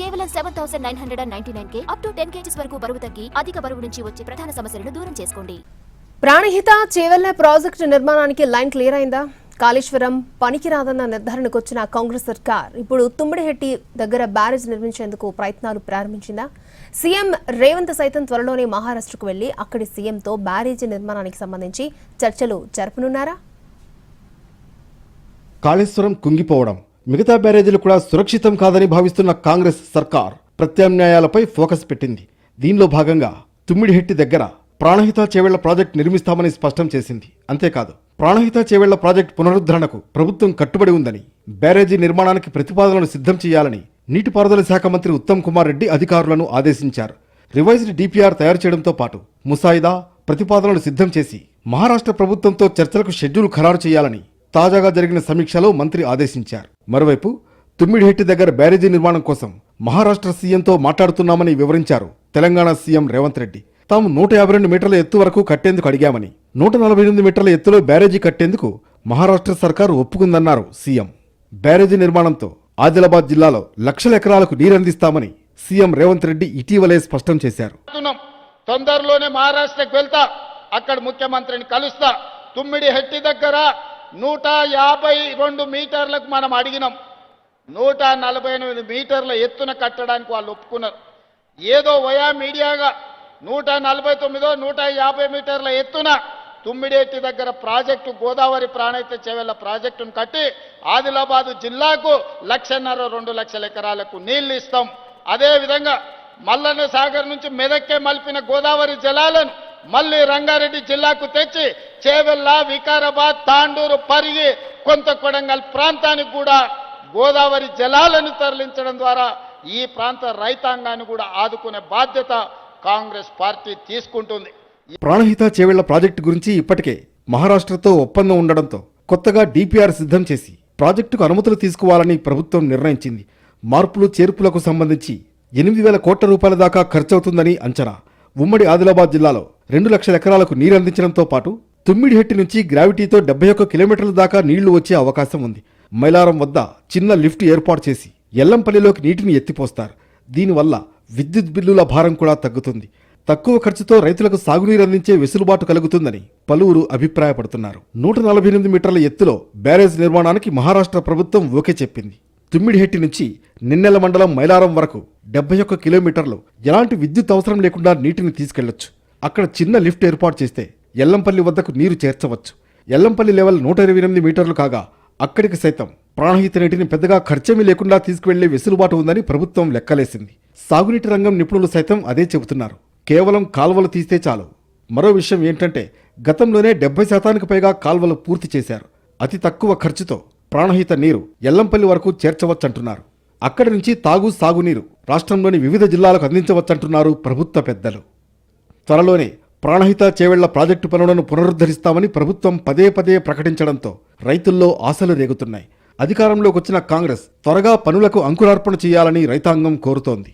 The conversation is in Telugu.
కేవలం seven thousand nine hundred and ninety nine K up to ten KGs వరకు బరువు తగ్గి అధిక బరువు నుంచి వచ్చే ప్రధాన సమస్యలను దూరం చేసుకోండి. ప్రాణహిత చేవెళ్ళ ప్రాజెక్టు నిర్మాణానికి లైన్ క్లియర్ అయిందా? కాళేశ్వరం పనికిరాదన్న నిర్ధారణకు వచ్చిన కాంగ్రెస్ సర్కార్ ఇప్పుడు తుమ్మిడిహెట్టి దగ్గర బ్యారేజ్ నిర్మించేందుకు ప్రయత్నాలు ప్రారంభించిందా? సీఎం రేవంత్ సైతం త్వరలోనే మహారాష్ట్రకు వెళ్ళి అక్కడి సీఎంతో బ్యారేజీ నిర్మాణానికి సంబంధించి చర్చలు జరపనున్నారా? కాళేశ్వరం కుంగిపోవడం మిగతా బ్యారేజీలు కూడా సురక్షితం కాదని భావిస్తున్న కాంగ్రెస్ సర్కార్ ప్రత్యామ్నాయాలపై ఫోకస్ పెట్టింది. దీనిలో భాగంగా తుమ్మిడిహెట్టి దగ్గర ప్రాణహిత చేవెళ్ళ ప్రాజెక్ట్ నిర్మిస్తామని స్పష్టం చేసింది. అంతేకాదు ప్రాణహిత చేవెళ్ళ ప్రాజెక్ట్ పునరుద్ధరణకు ప్రభుత్వం కట్టుబడి ఉందని బ్యారేజీ నిర్మాణానికి ప్రతిపాదనలు సిద్ధం చేయాలని నీటిపారుదల శాఖ మంత్రి ఉత్తమ్ కుమార్ రెడ్డి అధికారులను ఆదేశించారు. రివైజ్డ్ డిపిఆర్ తయారు చేయడంతో పాటు ముసాయిదా ప్రతిపాదనలు సిద్ధం చేసి మహారాష్ట్ర ప్రభుత్వంతో చర్చలకు షెడ్యూల్ ఖరారు చేయాలని తాజాగా జరిగిన సమీక్షలో మంత్రి ఆదేశించారు. మరోవైపు తుమ్మిడిహెట్టి దగ్గర బ్యారేజీ నిర్మాణం కోసం మహారాష్ట్ర సీఎంతో మాట్లాడుతున్నామని వివరించారు తెలంగాణ సీఎం రేవంత్ రెడ్డి. తాము నూట యాభై రెండు మీటర్ల ఎత్తు వరకు కట్టేందుకు అడిగామని నూట నలభై ఎనిమిది మీటర్ల ఎత్తులో బ్యారేజీ కట్టేందుకు మహారాష్ట్ర సర్కారు ఒప్పుకుందన్నారు సీఎం. బ్యారేజీ నిర్మాణంతో ఆదిలాబాద్ జిల్లాలో లక్షల ఎకరాలకు నీరందిస్తామని సీఎం రేవంత్ రెడ్డి ఇటీవలే స్పష్టం చేశారు. తొందరలోనే మహారాష్ట్రకు వెళ్తా. అక్కడ ముఖ్యమంత్రిని కలుస్తా. తుమ్మిడి హెట్టి దగ్గర నూట యాభై రెండు మీటర్లకు మనం అడిగినాం. నూట నలభై ఎనిమిది మీటర్ల ఎత్తున కట్టడానికి వాళ్ళు ఒప్పుకున్నారు. ఏదో వయా మీడియాగా నూట నలభై తొమ్మిదో నూట యాభై మీటర్ల ఎత్తున తుమ్మిడేటి దగ్గర ప్రాజెక్టు గోదావరి ప్రాణైత చెవెళ్ళ ప్రాజెక్టును కట్టి ఆదిలాబాదు జిల్లాకు లక్షన్నర రెండు లక్షల ఎకరాలకు నీళ్ళు ఇస్తాం. అదే విధంగా మల్లన్న సాగర్ నుంచి మెదక్కే మలిపిన గోదావరి జలాలను మళ్ళీ రంగారెడ్డి జిల్లాకు తెచ్చి చేవెళ్ళ వికారాబాద్ తాండూరు పరిగి కొంత కొడంగల్ ప్రాంతానికి కూడా గోదావరి జలాలను తరలించడం ద్వారా ఈ ప్రాంత రైతాంగాన్ని కూడా ఆదుకునే బాధ్యత కాంగ్రెస్ పార్టీ తీసుకుంటుంది. ప్రాణహిత చేవెళ్ళ ప్రాజెక్టు గురించి ఇప్పటికే మహారాష్ట్రతో ఒప్పందం ఉండడంతో కొత్తగా డిపిఆర్ సిద్ధం చేసి ప్రాజెక్టుకు అనుమతులు తీసుకోవాలని ప్రభుత్వం నిర్ణయించింది. మార్పులు చేర్పులకు సంబంధించి ఎనిమిది వేల కోట్ల రూపాయల దాకా ఖర్చవుతుందని అంచనా. ఉమ్మడి ఆదిలాబాద్ జిల్లాలో రెండు లక్షల ఎకరాలకు నీరందించడంతో పాటు తుమ్మిడిహెట్టి నుంచి గ్రావిటీతో డెబ్బై ఒక్క కిలోమీటర్ల దాకా నీళ్ళు వచ్చే అవకాశం ఉంది. మైలారం వద్ద చిన్న లిఫ్ట్ ఏర్పాటు చేసి ఎల్లంపల్లిలోకి నీటిని ఎత్తిపోస్తారు. దీనివల్ల విద్యుత్ బిల్లుల భారం కూడా తగ్గుతుంది. తక్కువ ఖర్చుతో రైతులకు సాగునీరు అందించే వెసులుబాటు కలుగుతుందని పలువురు అభిప్రాయపడుతున్నారు. నూట నలభై ఎనిమిది మీటర్ల ఎత్తులో బ్యారేజ్ నిర్మాణానికి మహారాష్ట్ర ప్రభుత్వం ఓకే చెప్పింది. తుమ్మిడిహెట్టి నుంచి నిన్నెల మండలం మైలారం వరకు డెబ్బై ఒక్క కిలోమీటర్లు ఎలాంటి విద్యుత్ అవసరం లేకుండా నీటిని తీసుకెళ్ళొచ్చు. అక్కడ చిన్న లిఫ్ట్ ఏర్పాటు చేస్తే ఎల్లంపల్లి వద్దకు నీరు చేర్చవచ్చు. ఎల్లంపల్లి లెవెల్ నూట ఇరవై ఎనిమిది మీటర్లు కాగా అక్కడికి సైతం ప్రాణహిత నీటిని పెద్దగా ఖర్చేమీ లేకుండా తీసుకువెళ్ళే వెసులుబాటు ఉందని ప్రభుత్వం లెక్కలేసింది. సాగునీటి రంగం నిపుణులు సైతం అదే చెబుతున్నారు. కేవలం కాల్వలు తీస్తే చాలు. మరో విషయం ఏంటంటే గతంలోనే డెబ్బై శాతానికి పైగా కాల్వలు పూర్తి చేశారు. అతి తక్కువ ఖర్చుతో ప్రాణహిత నీరు ఎల్లంపల్లి వరకు చేర్చవచ్చంటున్నారు. అక్కడి నుంచి తాగు సాగునీరు రాష్ట్రంలోని వివిధ జిల్లాలకు అందించవచ్చంటున్నారు ప్రభుత్వ పెద్దలు. త్వరలోనే ప్రాణహిత చేవెళ్ళ ప్రాజెక్టు పనులను పునరుద్ధరిస్తామని ప్రభుత్వం పదే పదే ప్రకటించడంతో రైతుల్లో ఆశలు రేగుతున్నాయి. అధికారంలోకి వచ్చిన కాంగ్రెస్ త్వరగా పనులకు అంకురార్పణ చేయాలని రైతాంగం కోరుతోంది.